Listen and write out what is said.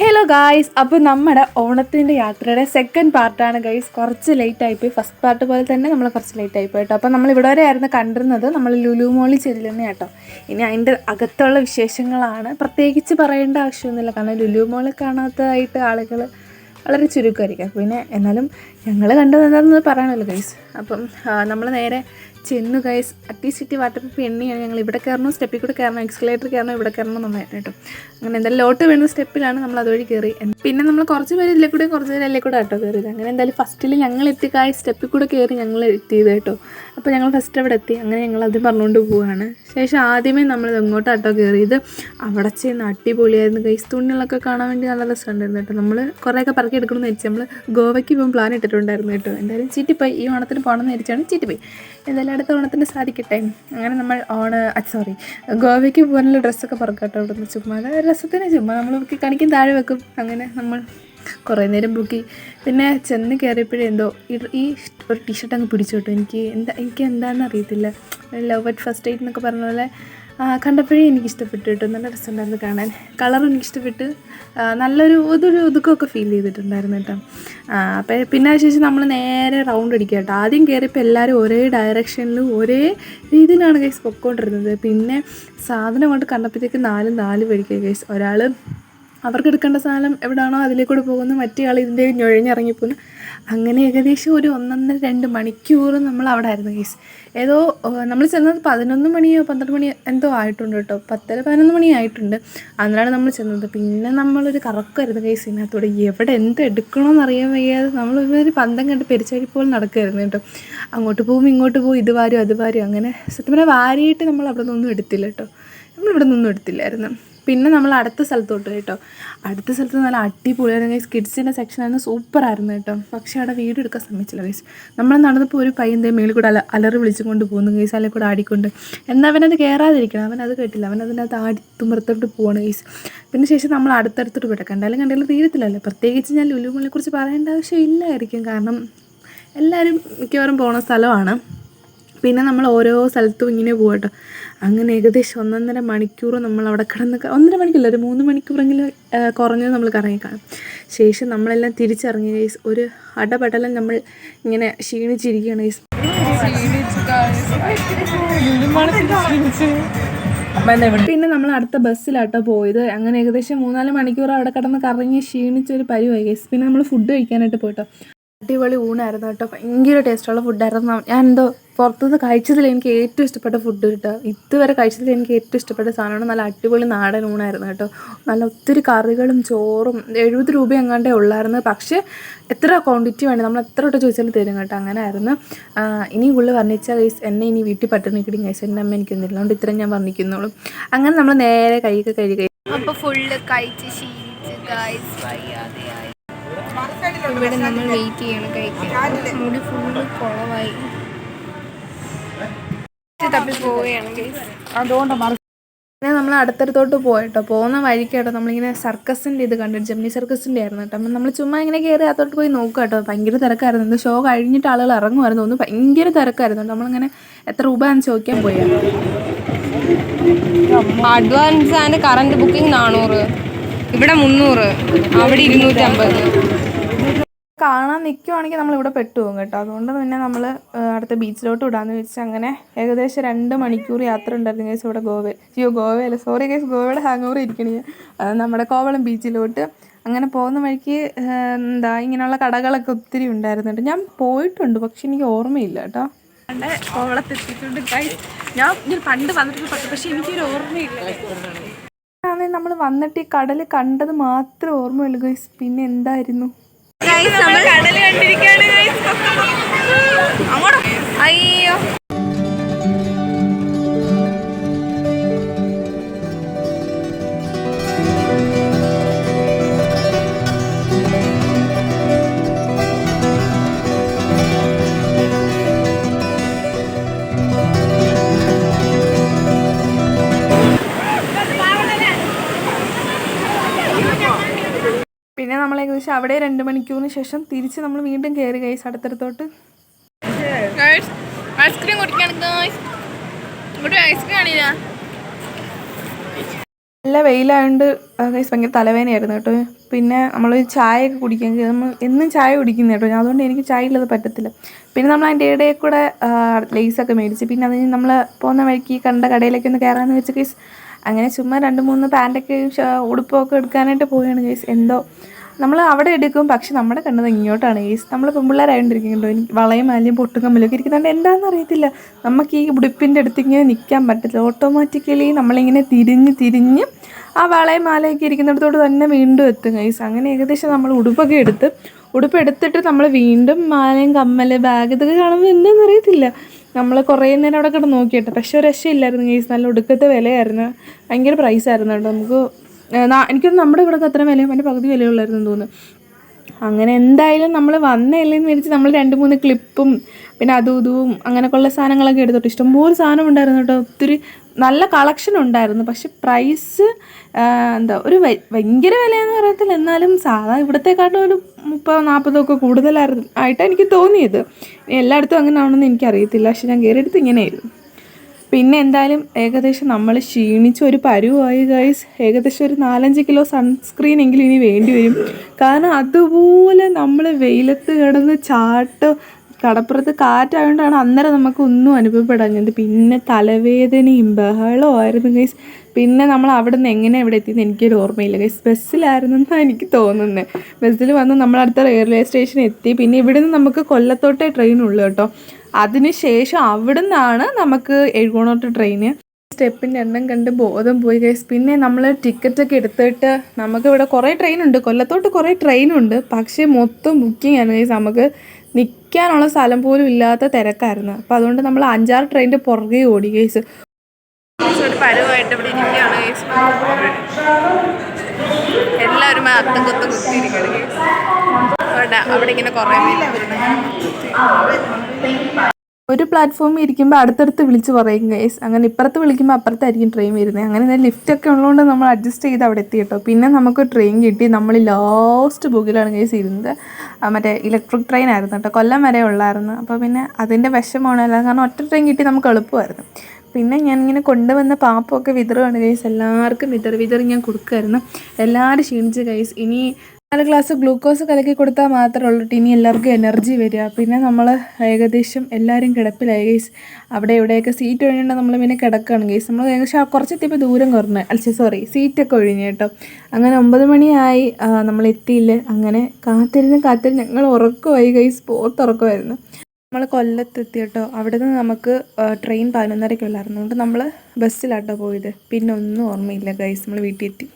Hello guys അപ്പോൾ നമ്മുടെ ഓണത്തിന്റെ യാത്രയുടെ സെക്കൻഡ് പാർട്ടാണ് ഗൈസ് കുറച്ച് ലേറ്റ് ആയിപ്പോയി ഫസ്റ്റ് പാർട്ട് പോലെ തന്നെ നമ്മൾ കുറച്ച് ലേറ്റ് ആയിപ്പോയി കേട്ടോ. അപ്പോൾ നമ്മൾ ഇവിടെ വരെ ആയിരുന്നു കണ്ടിരുന്നത്. നമ്മൾ ലുലു മോളിൽ ചെല്ലുന്ന കേട്ടോ. ഇനി അതിന്റെ അകത്തുള്ള വിശേഷങ്ങളാണ്. പ്രത്യേകിച്ച് പറയേണ്ട ആവശ്യമൊന്നുമില്ല. കാരണം ലുലു മോളിൽ കാണാത്തതായിട്ട് ആളുകൾ വളരെ ചുരുക്കമായിരിക്കും. പിന്നെ എന്നാലും ഞങ്ങൾ കണ്ടത് എന്താണെന്ന് പറയണമല്ലോ ഗൈസ് അപ്പം നമ്മൾ നേരെ ചെന്നു ഗൈസ് അട്ടി വാട്ടർ വാട്ടർ എണ്ണിയാണ് ഞങ്ങൾ ഇവിടെ കയറണം സ്റ്റെപ്പിൽ കൂടെ കയറണം എക്സ്കലേറ്റർ കയറണം ഇവിടെ കയറണം നന്നായിട്ട് കേട്ടോ. അങ്ങനെ എന്തായാലും ലോട്ട് വീണ സ്റ്റെപ്പിലാണ് നമ്മൾ അതുവഴി കയറി. പിന്നെ നമ്മൾ കുറച്ച് പേര് ഇതിലെ കൂടെ കുറച്ച് പേര് അതിലെ കൂടെ കേട്ടോ കയറിയത്. അങ്ങനെ എന്തായാലും ഫസ്റ്റിൽ ഞങ്ങൾ എത്തിക്കായി സ്റ്റെപ്പിൽ കൂടെ കയറി ഞങ്ങൾ എത്തിയത് കേട്ടോ. അപ്പോൾ ഞങ്ങൾ ഫസ്റ്റ് അവിടെ എത്തി. അങ്ങനെ ഞങ്ങൾ അത് പറഞ്ഞുകൊണ്ട് പോവുകയാണ് ശേഷം ആദ്യമേ നമ്മൾ ഇങ്ങോട്ടാട്ടോ കയറിയത്? അവിടെ ചെന്ന് അടിപൊളിയായിരുന്നു ഗൈസ് തുണികളൊക്കെ കാണാൻ വേണ്ടി നല്ല രസമുണ്ടായിരുന്നു കേട്ടോ. നമ്മൾ കുറേയൊക്കെ പറക്കി എടുക്കണമെന്ന് വെച്ച് നമ്മൾ ഗോവയ്ക്ക് ഇപ്പം പ്ലാൻ ഇട്ടിട്ടുണ്ടായിരുന്നു കേട്ടോ. എന്തായാലും ചീറ്റിപ്പോയി. ഈ ഓണത്തിന് പോകണമെന്ന് വിചാരിച്ചാണ് ചീറ്റിപ്പോയി. എന്തായാലും അടുത്ത ഓണത്തിന് സാധിക്കട്ടെ. അങ്ങനെ നമ്മൾ ഓണ സോറി ഗോവയ്ക്ക് പോകാനുള്ള ഡ്രസ്സൊക്കെ പറക്കട്ടെ അവിടെ നിന്ന് ചുമ്മാ. അത് രസത്തിന് ചുമ്മാ. നമ്മൾ ബുക്കി കാണിക്കും താഴെ വെക്കും. അങ്ങനെ നമ്മൾ കുറേ നേരം ബുക്കി പിന്നെ ചെന്ന് കയറിയപ്പോഴേ എന്തോ ഈ- ഒരു ടീഷർട്ട് അങ്ങ് പിടിച്ചു കിട്ടും എനിക്ക് എന്താ എനിക്ക് എന്താണെന്ന് അറിയത്തില്ല. ലവ് അറ്റ് ഫസ്റ്റ് എയ്റ്റ് എന്നൊക്കെ പറഞ്ഞ പോലെ കണ്ടപ്പോഴേ എനിക്ക് ഇഷ്ടപ്പെട്ടു കേട്ടോ. നല്ല രസമുണ്ടായിരുന്നു കാണാൻ. കളർ എനിക്കിഷ്ടപ്പെട്ട്. നല്ലൊരു ഇതൊരു ഒതുക്കമൊക്കെ ഫീൽ ചെയ്തിട്ടുണ്ടായിരുന്നു കേട്ടോ. അപ്പോൾ പിന്നെ ശേഷം നമ്മൾ നേരെ റൗണ്ട് അടിക്കുക കേട്ടോ. ആദ്യം കയറിയപ്പോൾ എല്ലാവരും ഒരേ ഡയറക്ഷനിലും ഒരേ രീതിയിലാണ് കേസ് പൊക്കോണ്ടിരുന്നത്. പിന്നെ സാധനം കൊണ്ട് കണ്ടപ്പോഴത്തേക്ക് നാലും നാല് പേടിക്കുക കേസ് ഒരാൾ അവർക്ക് എടുക്കേണ്ട സാധനം എവിടെയാണോ അതിലേക്കൂടെ പോകുന്നു. മറ്റേയാൾ ഇതിന്റെ ഞൊഴിഞ്ഞിറങ്ങിപ്പോകുന്നു അങ്ങനെ ഏകദേശം ഒരു ഒന്നൊന്നര രണ്ട് മണിക്കൂർ നമ്മൾ അവിടെ ആയിരുന്നു കേസ് ഏതോ നമ്മൾ ചെന്നത് പതിനൊന്ന് മണിയോ പന്ത്രണ്ട് മണിയോ എന്തോ ആയിട്ടുണ്ട് കേട്ടോ. പത്തര പതിനൊന്ന് മണി ആയിട്ടുണ്ട്. അന്നാണ് നമ്മൾ ചെന്നത്. പിന്നെ നമ്മളൊരു കറക്കമായിരുന്നു കേസ് ഇതിനകത്തൂടെ. എവിടെ എന്ത് എടുക്കണമെന്ന് അറിയാൻ വയ്യാതെ നമ്മൾ ഒരു പന്തം കണ്ട് പെരിച്ചാഴി പോലെ നടക്കുമായിരുന്നു കേട്ടോ. അങ്ങോട്ട് പോകും ഇങ്ങോട്ട് പോകും ഇത് വാരും അത് വാരും. അങ്ങനെ സത്യം പറഞ്ഞാൽ വാരിയിട്ട് നമ്മൾ അവിടെ നിന്നൊന്നും എടുത്തില്ല കേട്ടോ. നമ്മളിവിടെ നിന്നും എടുത്തില്ലായിരുന്നു. പിന്നെ നമ്മൾ അടുത്ത സ്ഥലത്തോട്ട് കേട്ടോ. അടുത്ത സ്ഥലത്ത് നല്ല അടിപൊളിയായിരുന്നു ഗൈസ് കിഡ്സിന്റെ സെക്ഷനായിരുന്നു സൂപ്പറായിരുന്നു കേട്ടോ. പക്ഷേ അവിടെ വീട് എടുക്കാൻ ശ്രമിച്ചില്ല ഗൈസ് നമ്മൾ നടന്നപ്പോൾ ഒരു പയ്യൻ ദേ മേളിൽ കൂടെ അല അലറി വിളിച്ചുകൊണ്ട് പോകുന്നു ഗൈസ് അല്ലെങ്കിൽ കൂടെ ആടിക്കൊണ്ട്. എന്നാൽ അവനത് കയറാതിരിക്കണം അവൻ അത് കേട്ടില്ല. അവൻ അതിനകത്ത് ആടി തുമ്പറത്തോട്ട് പോവാണ് ഗൈസ് പിന്നെ ശേഷം നമ്മൾ അടുത്തടുത്തോട്ട് പോയിട്ട് കണ്ടാലും കണ്ടാലും തീരത്തില്ലല്ലോ. പ്രത്യേകിച്ച് ഞാൻ ലുലുമലിനെക്കുറിച്ച് കുറിച്ച് പറയേണ്ട ആവശ്യമില്ലായിരിക്കും കാരണം എല്ലാവരും മിക്കവാറും പോണ സ്ഥലമാണ്. പിന്നെ നമ്മൾ ഓരോ സ്ഥലത്തും ഇങ്ങനെ പോകട്ടോ അങ്ങനെ ഏകദേശം ഒന്നൊന്നര മണിക്കൂർ നമ്മൾ അവിടെ കിടന്ന് ഒന്നര മണിക്കൂറില്ല ഒരു മൂന്ന് മണിക്കൂറെങ്കിലും കുറഞ്ഞത് നമ്മൾ കറങ്ങി കാണും. ശേഷം നമ്മളെല്ലാം തിരിച്ചിറങ്ങി ഗൈസ് ഒരു അടപടലം നമ്മൾ ഇങ്ങനെ ക്ഷീണിച്ചിരിക്കുകയാണ് ഗൈസ് പിന്നെ നമ്മൾ അടുത്ത ബസ്സിലാട്ടോ പോയത്. അങ്ങനെ ഏകദേശം മൂന്നാൽ മണിക്കൂർ അവിടെ കിടന്ന് കറങ്ങി ക്ഷീണിച്ചൊരു പരിവായി ഗൈസ് പിന്നെ നമ്മൾ ഫുഡ് കഴിക്കാനായിട്ട് പോയിട്ടോ. അടിപൊളി ഊണായിരുന്നു കേട്ടോ. ഭയങ്കര ടേസ്റ്റുള്ള ഫുഡായിരുന്നു ഞാൻ എന്തോ പുറത്തുനിന്ന് കഴിച്ചതിൽ എനിക്ക് ഏറ്റവും ഇഷ്ടപ്പെട്ട ഫുഡ് കേട്ടോ ഇതുവരെ കഴിച്ചതിൽ എനിക്ക് ഏറ്റവും ഇഷ്ടപ്പെട്ട സാധനമാണ് നല്ല അടിപൊളി നാടൻ ഊണായിരുന്നു കേട്ടോ. നല്ല ഒത്തിരി കറികളും ചോറും എഴുപത് രൂപ എങ്ങാണ്ടേ ഉള്ളായിരുന്നു. പക്ഷേ എത്ര ക്വാണ്ടിറ്റി വേണം നമ്മൾ എത്ര വട്ടം ചോദിച്ചാലും തരും കേട്ടോ. അങ്ങനെ ആയിരുന്നു ഇനി ഉള്ളു വർണിച്ച കൈസ് എന്നെ ഇനി വീട്ടിൽ പട്ടിണി കിടി കൈസ് എന്റെ അമ്മ എനിക്കൊന്നുമില്ല അതുകൊണ്ട് ഇത്രയും ഞാൻ വർണിക്കുന്നുള്ളൂ. അങ്ങനെ നമ്മൾ നേരെ കൈക്ക് കഴുകി. അപ്പോൾ ഫുള്ള് കഴിച്ച് ശീലിച്ച് വയ്യാതെയായി ഇവിടെ നമ്മൾ വെയിറ്റ് ചെയ്യണം കഴിക്കാൻ. മുടി ഫുള്ള് കുളമായി തപ്പി പിന്നെ നമ്മൾ അടുത്തടുത്തോട്ട് പോയിട്ടോ. പോകുന്ന വഴിക്കാട്ടോ. നമ്മളിങ്ങനെ സർക്കസിന്റെ ഇത് കണ്ടു ജെമിനി സർക്കസിന്റെ ആയിരുന്നു കേട്ടോ. അപ്പം നമ്മൾ ചുമ്മാ ഇങ്ങനെ കയറി അതോട്ട് പോയി നോക്കുക കേട്ടോ. ഭയങ്കര തിരക്കായിരുന്നു. എന്ത് ഷോ കഴിഞ്ഞിട്ട് ആളുകൾ ഇറങ്ങുമായിരുന്നു. ഒന്ന് ഭയങ്കര തിരക്കായിരുന്നു. നമ്മളിങ്ങനെ എത്ര രൂപ എന്ന് ചോദിക്കാൻ പോയാ. അഡ്വാൻസ് ആൻഡ് കറണ്ട് ബുക്കിംഗ് നാനൂറ് ഇവിടെ മുന്നൂറ്. അവിടെ ഇരുന്നൂറ്റമ്പത്. കാണാൻ നിൽക്കുവാണെങ്കിൽ നമ്മൾ ഇവിടെ പെട്ടുപോകും കേട്ടോ. അതുകൊണ്ട് പിന്നെ നമ്മൾ അടുത്ത ബീച്ചിലോട്ട് വിടാമെന്ന് വെച്ച് അങ്ങനെ ഏകദേശം രണ്ട് മണിക്കൂർ യാത്ര ഉണ്ടായിരുന്നു കേസ് ഇവിടെ ഗോവ അയ്യോ ഗോവയല്ല സോറി കേസ് ഗോവയുടെ ഹാങ് ഓവർ ഇരിക്കണേ അത് നമ്മുടെ കോവളം ബീച്ചിലോട്ട് അങ്ങനെ പോകുന്ന വഴിക്ക് എന്താ ഇങ്ങനെയുള്ള കടകളൊക്കെ ഒത്തിരി ഉണ്ടായിരുന്നു കേട്ടോ ഞാൻ പോയിട്ടുണ്ട് പക്ഷെ എനിക്ക് ഓർമ്മയില്ല കേട്ടോ. കോവളത്തെത്തിയിട്ടുണ്ട്. ഞാൻ ഞാൻ പണ്ട് വന്നിട്ടുണ്ട് പക്ഷെ- എനിക്കൊരു ഓർമ്മയില്ല. നമ്മൾ വന്നിട്ട് ഈ കടൽ കണ്ടത് മാത്രമേ ഓർമ്മയുള്ളൂ ഗൈസ് പിന്നെ എന്തായിരുന്നു? നമ്മൾ കടൽ ഏകദേശം അവിടെ രണ്ട് മണിക്കൂറിന് ശേഷം തിരിച്ച് നമ്മൾ വീണ്ടും കയറി ഗൈസ് അടുത്തടുത്തോട്ട്. ഐസ്ക്രീം കുടിക്കാൻ ഐസ്ക്രീം കാണില്ല. നല്ല വെയിലായതുകൊണ്ട് ഗൈസ് ഭയങ്കര തലവേദനയായിരുന്നു കേട്ടോ. പിന്നെ നമ്മൾ ചായയൊക്കെ കുടിക്കാൻ നമ്മൾ എന്നും ചായ കുടിക്കുന്ന കേട്ടോ. അതുകൊണ്ട് എനിക്ക് ചായ ഇല്ലാതെ പറ്റത്തില്ല. പിന്നെ നമ്മൾ അതിന്റെ ഇടയിൽ കൂടെ ലേസൊക്കെ മേടിച്ച്. പിന്നെ അതിന് നമ്മൾ പോകുന്ന വഴിക്ക് കണ്ട കടയിലേക്ക് ഒന്ന് കയറാമെന്ന് വെച്ച് കേസ് അങ്ങനെ ചുമ്മാ രണ്ട് മൂന്ന് പാന്റൊക്കെ ഉടുപ്പൊക്കെ എടുക്കാനായിട്ട് പോവുകയാണ് കേസ് എന്തോ നമ്മൾ അവിടെ എടുക്കും പക്ഷെ നമ്മുടെ കണ്ണത് ഇങ്ങോട്ടാണ്. ഈ നമ്മൾ പെൺപിള്ളേരായോണ്ടിരിക്കുന്നുണ്ടോ എനിക്ക് വളയും മാലയും പൊട്ടും കമ്മലൊക്കെ ഇരിക്കുന്നുണ്ട്. എന്താണെന്ന് അറിയത്തില്ല. നമുക്ക് ഈ ഉടുപ്പിന്റെ അടുത്ത് ഇങ്ങനെ നിൽക്കാൻ പറ്റത്തില്ല. ഓട്ടോമാറ്റിക്കലി നമ്മളിങ്ങനെ തിരിഞ്ഞ് തിരിഞ്ഞ് ആ വളയും മാലയൊക്കെ ഇരിക്കുന്നിടത്തോട്ട് തന്നെ വീണ്ടും എത്തും. ഗൈസ് അങ്ങനെ ഏകദേശം നമ്മൾ ഉടുപ്പൊക്കെ എടുത്ത് ഉടുപ്പ് എടുത്തിട്ട് നമ്മൾ വീണ്ടും മാലയും കമ്മൽ ബാഗ് ഇതൊക്കെ കാണുമ്പോൾ എന്താണെന്ന് അറിയത്തില്ല. നമ്മൾ കുറേ നേരം അവിടെ കിടന്ന് നോക്കിയിട്ട്. പക്ഷെ ഒരു രക്ഷയില്ലായിരുന്നു ഗൈസ് നല്ല ഉടുക്കത്തെ വിലയായിരുന്നു. ഭയങ്കര പ്രൈസായിരുന്നു കേട്ടോ. നമുക്ക് എനിക്കൊന്നും നമ്മുടെ ഇവിടെ അത്ര വിലയും അതിന്റെ പകുതി വിലയുള്ളായിരുന്നു തോന്നുന്നു. അങ്ങനെ എന്തായാലും നമ്മൾ വന്നല്ലേന്ന് വിചാരിച്ച് നമ്മൾ രണ്ട് മൂന്ന് ക്ലിപ്പും പിന്നെ അതും ഇതും അങ്ങനെയൊക്കെയുള്ള സാധനങ്ങളൊക്കെ എടുത്തിട്ട് ഇഷ്ടംപോലെ സാധനം ഉണ്ടായിരുന്നു കേട്ടോ. ഒത്തിരി നല്ല കളക്ഷൻ ഉണ്ടായിരുന്നു. പക്ഷെ പ്രൈസ് എന്താ ഒരു ഭയങ്കര വിലയെന്ന് പറയത്തില്ല. എന്നാലും സാധാ ഇവിടത്തെക്കാട്ടും ഒരു മുപ്പതോ നാൽപ്പതോ ഒക്കെ കൂടുതലായിരുന്നു ആയിട്ടാണ് എനിക്ക് തോന്നിയത്. എല്ലായിടത്തും അങ്ങനെ ആണെന്ന് എനിക്കറിയത്തില്ല. പക്ഷെ ഞാൻ കയറിയെടുത്ത് ഇങ്ങനെയായിരുന്നു. പിന്നെ എന്തായാലും ഏകദേശം നമ്മൾ ക്ഷീണിച്ച് ഒരു പരുവായി ഗൈസ് ഏകദേശം ഒരു നാലഞ്ച് കിലോ സൺസ്ക്രീൻ എങ്കിലും ഇനി വേണ്ടി വരും. കാരണം അതുപോലെ നമ്മൾ വെയിലത്ത് കിടന്ന് ചാട്ട് കടപ്പുറത്ത് കാറ്റായതുകൊണ്ടാണ് അന്നേരം നമുക്ക് ഒന്നും അനുഭവപ്പെടാഞ്ഞത്. പിന്നെ തലവേദനയും ബഹളവും ആയിരുന്നു ഗൈസ് പിന്നെ നമ്മൾ അവിടെ നിന്ന് എങ്ങനെ ഇവിടെ എത്തിയെന്ന് എനിക്കൊരു ഓർമ്മയില്ല ഗൈസ് ബസ്സിലായിരുന്നെന്നാണ് എനിക്ക് തോന്നുന്നത് ബസ്സിൽ വന്ന് നമ്മളടുത്ത റെയിൽവേ സ്റ്റേഷൻ എത്തി. പിന്നെ ഇവിടുന്ന് നമുക്ക് കൊല്ലത്തോട്ടേ ട്രെയിൻ ഉള്ളൂ കേട്ടോ. അതിനുശേഷം അവിടെ നിന്നാണ് നമുക്ക് എഴുകോണോട്ട് ട്രെയിന് സ്റ്റെപ്പിന്റെ എണ്ണം കണ്ട് ബോധം പോയി ഗൈസ് പിന്നെ നമ്മൾ ടിക്കറ്റൊക്കെ എടുത്തിട്ട് നമുക്കിവിടെ കുറേ ട്രെയിനുണ്ട് കൊല്ലത്തോട്ട് കുറേ ട്രെയിനുണ്ട് പക്ഷേ മൊത്തം ബുക്കിംഗ് ആണ് ഗൈസ് നമുക്ക് നിൽക്കാനുള്ള സ്ഥലം പോലും ഇല്ലാത്ത തിരക്കായിരുന്നു. അപ്പോൾ അതുകൊണ്ട് നമ്മൾ അഞ്ചാറ് ട്രെയിനിന്റെ പുറകെ ഓടി കേസ് എല്ലാവരും അവിടെ ഇങ്ങനെ ഒരു പ്ലാറ്റ്ഫോമിൽ ഇരിക്കുമ്പോൾ അടുത്തടുത്ത് വിളിച്ച് പറയും ഗൈസ് അങ്ങനെ ഇപ്പുറത്ത് വിളിക്കുമ്പോൾ അപ്പുറത്തായിരിക്കും ട്രെയിൻ വരുന്നത് അങ്ങനെ ലിഫ്റ്റ് ഒക്കെ ഉള്ളതുകൊണ്ട് നമ്മൾ അഡ്ജസ്റ്റ് ചെയ്ത് അവിടെ എത്തി കേട്ടോ. പിന്നെ നമുക്ക് ട്രെയിൻ കിട്ടി. നമ്മൾ ലാസ്റ്റ് ബുക്കിലാണ് ഗൈസ് ഇരുന്നത്. മറ്റേ ഇലക്ട്രിക് ട്രെയിൻ ആയിരുന്നു കേട്ടോ. കൊല്ലം വരെ ഉള്ളായിരുന്നു. അപ്പോൾ പിന്നെ അതിന്റെ വിഷമമാണ്. അല്ലാതെ കാരണം ഒറ്റ ട്രെയിൻ കിട്ടി നമുക്ക് എളുപ്പമായിരുന്നു. പിന്നെ ഞാനിങ്ങനെ കൊണ്ടുവന്ന പാപ്പമൊക്കെ വിതറുകയാണ് ഗൈസ് എല്ലാവർക്കും വിതറി വിതറി ഞാൻ കൊടുക്കുമായിരുന്നു എല്ലാവരും ക്ഷീണിച്ച് ഗൈസ് ഇനി നാല് ഗ്ലാസ് ഗ്ലൂക്കോസ് കലക്കി കൊടുത്താൽ മാത്രമേ ഉള്ളൂ. ഇനി എല്ലാവർക്കും എനർജി വരിക. പിന്നെ നമ്മൾ ഏകദേശം എല്ലാവരും കിടപ്പിലായി. ഗൈസ് അവിടെ ഇവിടെയൊക്കെ സീറ്റ് ഒഴിഞ്ഞുകൊണ്ട് നമ്മൾ പിന്നെ കിടക്കുകയാണ് ഗൈസ് നമ്മൾ ഏകദേശം കുറച്ചെത്തിയപ്പോൾ ദൂരം കുറഞ്ഞു. അല്ല സോറി സീറ്റൊക്കെ ഒഴിഞ്ഞു കേട്ടോ. അങ്ങനെ ഒമ്പത് മണിയായി. നമ്മൾ എത്തിയില്ല. അങ്ങനെ കാത്തിരുന്ന് കാത്തിരുന്ന് ഞങ്ങൾ ഉറക്കമായി. ഗൈസ് പോത്തുറക്കമായിരുന്നു നമ്മൾ കൊല്ലത്തെത്തി കേട്ടോ. അവിടെ നിന്ന് നമുക്ക് ട്രെയിൻ പതിനൊന്നരയ്ക്കുള്ളായിരുന്നു അതുകൊണ്ട് നമ്മൾ ബസ്സിലാട്ടോ പോയത്. പിന്നെ ഒന്നും ഓർമ്മയില്ല ഗൈസ് നമ്മൾ വീട്ടിൽ എത്തി.